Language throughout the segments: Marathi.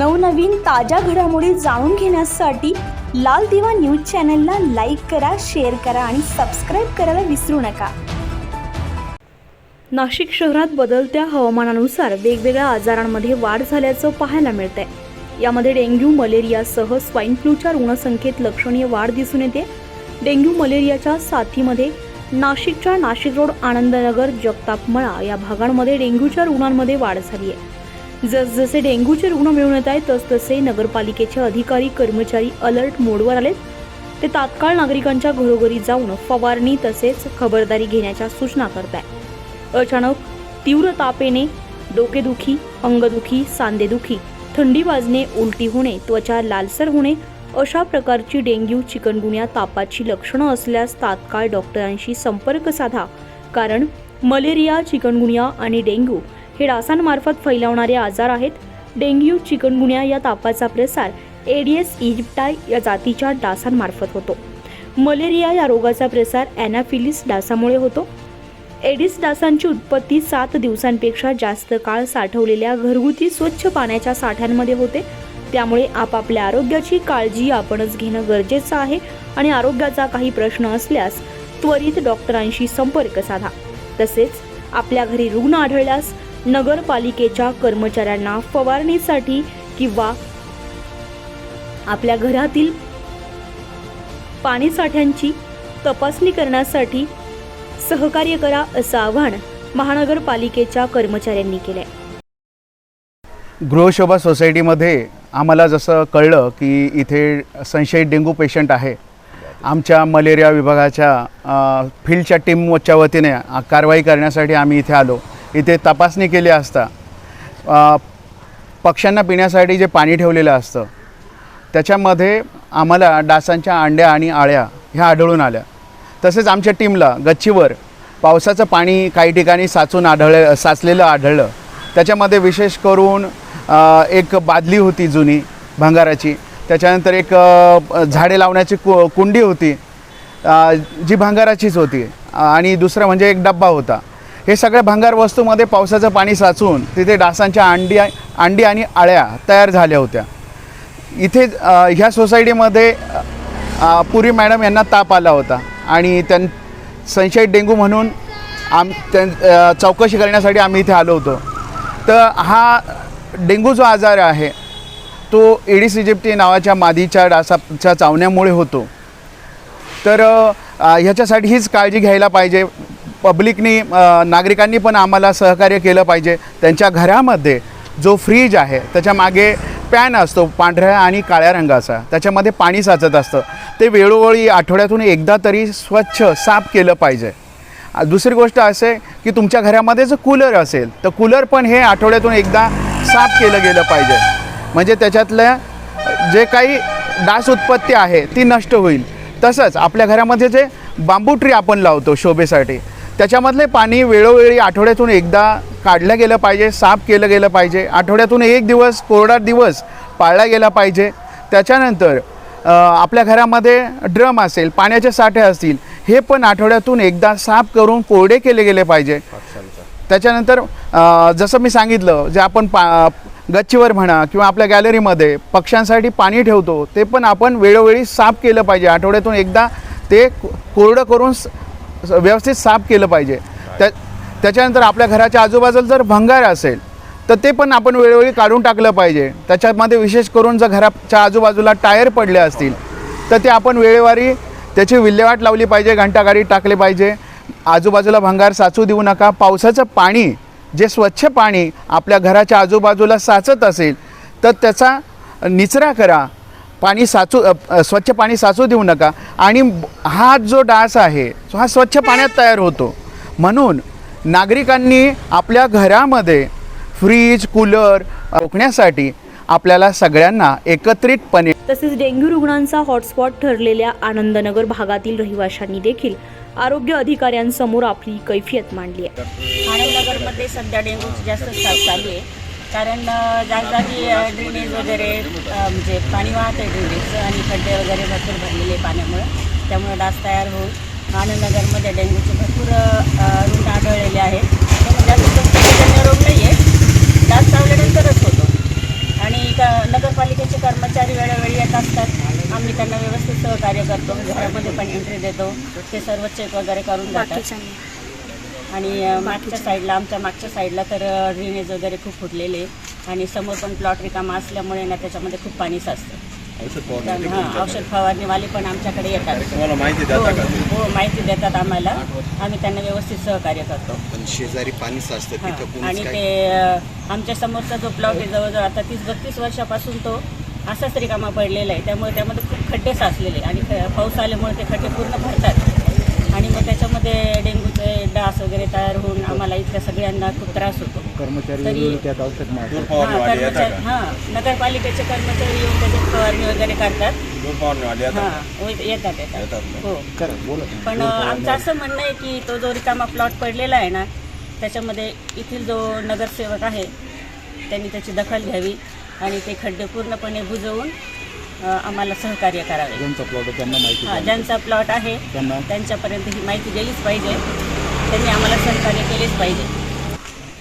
नवनवीन ताज्या घडामोडी जाणून घेण्यासाठी लाल दिवा न्यूज चॅनलला लाईक करा शेअर करा आणि सबस्क्राईब करायला विसरू नका. नाशिक शहरात बदलत्या हवामानानुसार वेगवेगळ्या आजारांमध्ये वाढ झाल्याचं पाहायला मिळतंय. यामध्ये डेंग्यू मलेरियासह स्वाईन फ्लूच्या रुग्णसंख्येत लक्षणीय वाढ दिसून येते. डेंग्यू मलेरियाच्या साथीमध्ये नाशिकच्या नाशिक रोड आनंदनगर जगताप मळा या भागांमध्ये डेंग्यूच्या रुग्णांमध्ये वाढ झाली आहे जसजसे डेंग्यूचे रुग्ण मिळून येत आहेत तसतसे नगरपालिकेचे अधिकारी कर्मचारी अलर्ट मोडवर आलेत. ते तात्काळ नागरिकांच्या घरोघरी जाऊन फवारणी तसेच खबरदारी घेण्याच्या सूचना करत आहे अचानक तीव्र तापेने येणे डोकेदुखी अंगदुखी सांधेदुखी थंडी वाजणे उलटी होणे त्वचा लालसर होणे अशा प्रकारची डेंग्यू चिकनगुन्या तापाची लक्षणं असल्यास तात्काळ डॉक्टरांशी संपर्क साधा. कारण मलेरिया चिकनगुन्या आणि डेंग्यू हे डासांमार्फत फैलावणारे आजार आहेत. डेंग्यू चिकनगुन्या या तापाचा प्रसार एडियस इजिप्टाय या जातीच्या डासांमार्फत होतो. मलेरिया या रोगाचा प्रसार ॲनाफिलिस डासामुळे होतो. एडिस डासांची उत्पत्ती सात दिवसांपेक्षा जास्त काळ साठवलेल्या घरगुती स्वच्छ पाण्याच्या साठ्यांमध्ये होते. त्यामुळे आपापल्या आरोग्याची काळजी आपणच घेणं गरजेचं आहे आणि आरोग्याचा काही प्रश्न असल्यास त्वरित डॉक्टरांशी संपर्क साधा. तसेच आपल्या घरी रुग्ण आढळल्यास नगरपालिकेच्या कर्मचाऱ्यांना फवारणीसाठी किंवा आपल्या घरातील पाणीसाठ्यांची तपासणी करण्यासाठी सहकार्य करा असं आवाहन महानगरपालिकेच्या कर्मचाऱ्यांनी केलंय. गृहशोभा सोसायटीमध्ये आम्हाला जसं कळलं की इथे संशयित डेंग्यू पेशंट आहे. आमच्या मलेरिया विभागाच्या फील्डच्या टीमच्या वतीने कारवाई करण्यासाठी आम्ही इथे आलो. इथे तपासणी केली असता पक्ष्यांना पिण्यासाठी जे पाणी ठेवलेलं असतं त्याच्यामध्ये आम्हाला डासांच्या अंड्या आणि आळ्या ह्या आढळून आल्या. तसेच आमच्या टीमला गच्चीवर पावसाचं पाणी काही ठिकाणी साचून आढळ साचलेलं आढळलं. त्याच्यामध्ये विशेष करून एक बादली होती जुनी भंगाराची. त्याच्यानंतर एक झाडे लावण्याची कु कुंडी होती. जी भंगाराचीच होती. आणि दुसरं म्हणजे एक डब्बा होता. हे सगळ्या भंगार वस्तूमध्ये पावसाचं पाणी साचून तिथे डासांच्या अंडी अंडी आणि आळ्या तयार झाल्या होत्या. इथे ह्या सोसायटीमध्ये पुरी मॅडम यांना ताप आला होता आणि त्यां संशयित डेंगू म्हणून आम त्यां चौकशी करण्यासाठी आम्ही इथे आलो होतो. तर हा डेंगू जो आजार आहे तो एडिस इजिप्टी नावाच्या मादीच्या डासाच्या चावण्यामुळे होतो. तर ह्याच्यासाठी हीच काळजी घ्यायला पाहिजे. पब्लिकनी नागरिकांनी पण आम्हाला सहकार्य केलं पाहिजे. त्यांच्या घरामध्ये जो फ्रीज आहे त्याच्यामागे पॅन असतो पांढऱ्या आणि काळ्या रंगाचा. त्याच्यामध्ये पाणी साचत असतं. ते वेळोवेळी आठवड्यातून एकदा तरी स्वच्छ साफ केलं पाहिजे. दुसरी गोष्ट असे की तुमच्या घरामध्ये जर कूलर असेल तर कूलर पण हे आठवड्यातून एकदा साफ केलं गेलं पाहिजे. म्हणजे त्याच्यातल्या जे काही डास उत्पत्ती आहे ती नष्ट होईल. तसंच आपल्या घरामध्ये जे बांबू ट्री आपण लावतो शोभेसाठी त्याच्यामधले पाणी वेळोवेळी आठवड्यातून एकदा काढलं गेलं पाहिजे साफ केलं गेलं पाहिजे. आठवड्यातून एक दिवस कोरडा दिवस पाळला गेला पाहिजे. त्याच्यानंतर आपल्या घरामध्ये ड्रम असेल पाण्याचे साठे असतील हे पण आठवड्यातून एकदा साफ करून कोरडे केले गेले पाहिजे. त्याच्यानंतर जसं मी सांगितलं जे आपण पा गच्चीवर म्हणा किंवा आपल्या गॅलरीमध्ये पक्ष्यांसाठी पाणी ठेवतो ते पण आपण वेळोवेळी साफ केलं पाहिजे. आठवड्यातून एकदा ते कोरडं करून व्यवस्थित साफ केलं पाहिजे. त्या त्याच्यानंतर आपल्या घराच्या आजूबाजूला जर भंगार असेल तर ते पण आपण वेळोवेळी काढून टाकलं पाहिजे. त्याच्यामध्ये विशेष करून जर घराच्या आजूबाजूला टायर पडले असतील तर ते आपण वेळेवारी त्याची विल्हेवाट लावली पाहिजे घंटागाडी टाकले पाहिजे. आजूबाजूला भंगार साचू देऊ नका. पावसाचं पाणी जे स्वच्छ पाणी आपल्या घराच्या आजूबाजूला साचत असेल तर त्याचा निचरा करा. पाणी साचू स्वच्छ पाणी साचू देऊ नका. आणि हा जो डास आहे तो हा स्वच्छ पाण्यात तयार होतो. म्हणून नागरिकांनी आपल्या घरामध्ये फ्रीज कूलर रोखण्यासाठी आपल्याला सगळ्यांना एकत्रितपणे तसेच डेंग्यू रुग्णांचा हॉटस्पॉट ठरलेल्या आनंदनगर भागातील रहिवाशांनी देखील आरोग्य अधिकाऱ्यांसमोर आपली कैफियत मांडली आहे. आनंदनगरमध्ये सध्या डेंग्यूची जास्त चालू आहे. कारण अ, जागजागी ड्रेनेज वगैरे म्हणजे पाणी वाहत आहे ड्रेनेजचं आणि खड्डे वगैरे भरपूर भरलेले पाण्यामुळं पाण्यामुळे. त्यामुळे डास तयार होऊन आनंदनगरमध्ये डेंग्यूचे भरपूर रुग्ण आढळलेले आहेत. पण जास्त रोग नाही आहे डास चावल्यानंतरच होतो. आणि का नगरपालिकेचे कर्मचारी वेळोवेळी येत असतात. आम्ही त्यांना व्यवस्थित सहकार्य करतो. घरामध्ये पण एंट्री देतो. ते सर्व चेक वगैरे करून जातात. आणि मागच्या साईडला आमच्या मागच्या साईडला तर ड्रेनेज वगैरे खूप फुटलेले आणि समोर पण प्लॉट रिकामा असल्यामुळे ना त्याच्यामध्ये खूप पाणी साचतं. हां औषध फवारणीवाले पण आमच्याकडे येतात. तुम्हाला माहिती हो हो माहिती देतात आम्हाला. आम्ही त्यांना व्यवस्थित सहकार्य करतो. शेजारी पाणी साचतं आणि ते आमच्या समोरचा जो प्लॉट आहे जवळजवळ आता तीस बत्तीस वर्षापासून तो असाच रिकामा पडलेला आहे. त्यामुळे त्यामध्ये खूप खड्डे साचलेले आणि पाऊस आल्यामुळे ते खड्डे पूर्ण भरतात. आणि मग त्याच्यामध्ये डेंग्यूचे डास वगैरे तयार होऊन आम्हाला इथल्या सगळ्यांना खूप त्रास होतो. कर्मचारी तरी- त्यात औषध मारतात. हां कर्मचारी हां नगरपालिकेचे कर्मचारी येऊन त्याच्यात फवारणी वगैरे करतात. येतात हां? हो, येतात येतात. येतात ना. हो. करा बोला. पण आमचं असं म्हणणं आहे की तो जो रिकामा प्लॉट पडलेला आहे ना त्याच्यामध्ये येथील जो नगरसेवक आहे त्यांनी त्याची दखल घ्यावी आणि ते खड्डे पूर्णपणे बुजवून आम्हाला सहकार्य करावे. ज्यांचा प्लॉट आहे त्यांना माहिती हां द्या. ज्यांचा प्लॉट आहे त्यांना. त्यांच्यापर्यंत ही माहिती गेलीच पाहिजे. त्यांनी आम्हाला सहकार्य केलेच पाहिजे.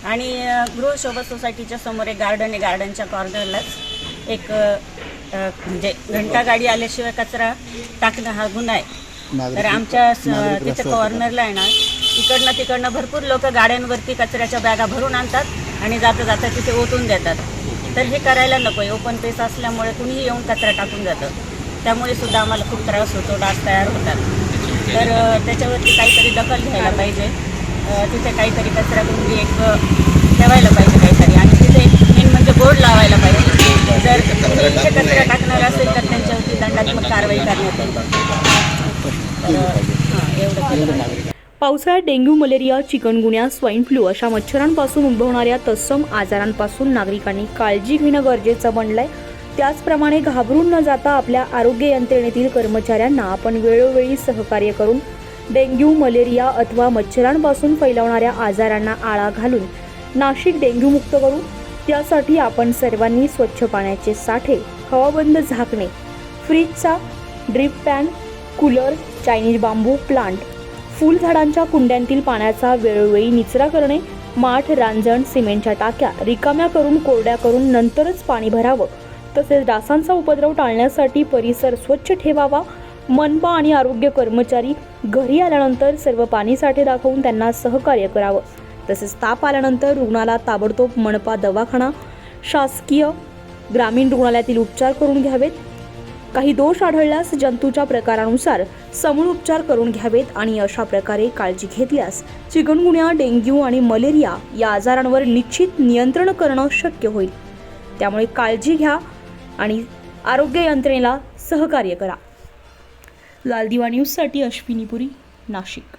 आणि अ, गृहशोभा सोसायटीच्या समोर एक गार्डन आहे गार्डनच्या कॉर्नरलाच एक अ, अ, म्हणजे घंटा गाडी आल्याशिवाय कचरा टाकणं हा गुन्हा आहे. तर आमच्या स- नागरिक तिथे रस्त्यावर कॉर्नरला आहे ना इकडनं तिकडनं भरपूर लोक गाड्यांवरती कचऱ्याच्या बॅगा भरून आणतात आणि जाता जाता तिथे ओतून देतात. तर हे करायला नको आहे ओपन पेस असल्यामुळे कुणीही येऊन कचरा टाकून जातं. त्यामुळे सुद्धा आम्हाला खूप त्रास होतो डास तयार होतात. तर त्याच्यावरती काहीतरी दखल घ्यायला पाहिजे. तिथे काहीतरी कचरा कुंडी एक ठेवायला पाहिजे काहीतरी. आणि तिथे एक मेन म्हणजे बोर्ड लावायला पाहिजे. जर कुणी कचरा टाकणार असेल तर त्यांच्यावरती दंडात्मक कारवाई करण्यात येईल. हां एवढं. पावसाळ्यात dengue malaria chikungunya swine flu अशा मच्छरांपासून उद्भवणाऱ्या तत्सम आजारांपासून नागरिकांनी काळजी घेणं गरजेचं बनलंय. त्याचप्रमाणे घाबरून न जाता आपल्या आरोग्य यंत्रणेतील कर्मचाऱ्यांना आपण वेळोवेळी सहकार्य करून डेंग्यू मलेरिया अथवा मच्छरांपासून फैलावणाऱ्या आजारांना आळा घालून नाशिक डेंग्यू मुक्त करू. त्यासाठी आपण सर्वांनी स्वच्छ पाण्याचे साठे हवाबंद झाकणे फ्रीजचा drip pan cooler Chinese bamboo plant फुलझाडांच्या कुंड्यांतील पाण्याचा वेळोवेळी निचरा करणे माठ रांजण सिमेंटच्या टाक्या रिकाम्या करून कोरड्या करून नंतरच पाणी भरावं. तसेच डासांचा उपद्रव टाळण्यासाठी परिसर स्वच्छ ठेवावा. मनपा आणि आरोग्य कर्मचारी घरी आल्यानंतर सर्व पाणीसाठे दाखवून त्यांना सहकार्य करावं. तसेच ताप आल्यानंतर रुग्णाला ताबडतोब मनपा दवाखाना शासकीय ग्रामीण रुग्णालयातील उपचार करून घ्यावेत. काही दोष आढळल्यास जंतूच्या प्रकारानुसार समूळ उपचार करून घ्यावेत आणि अशा प्रकारे काळजी घेतल्यास चिकनगुन्या डेंग्यू आणि मलेरिया या आजारांवर निश्चित नियंत्रण करणं शक्य होईल. त्यामुळे काळजी घ्या आणि आरोग्य यंत्रणेला सहकार्य करा. लालदिवा न्यूजसाठी अश्विनीपुरी नाशिक.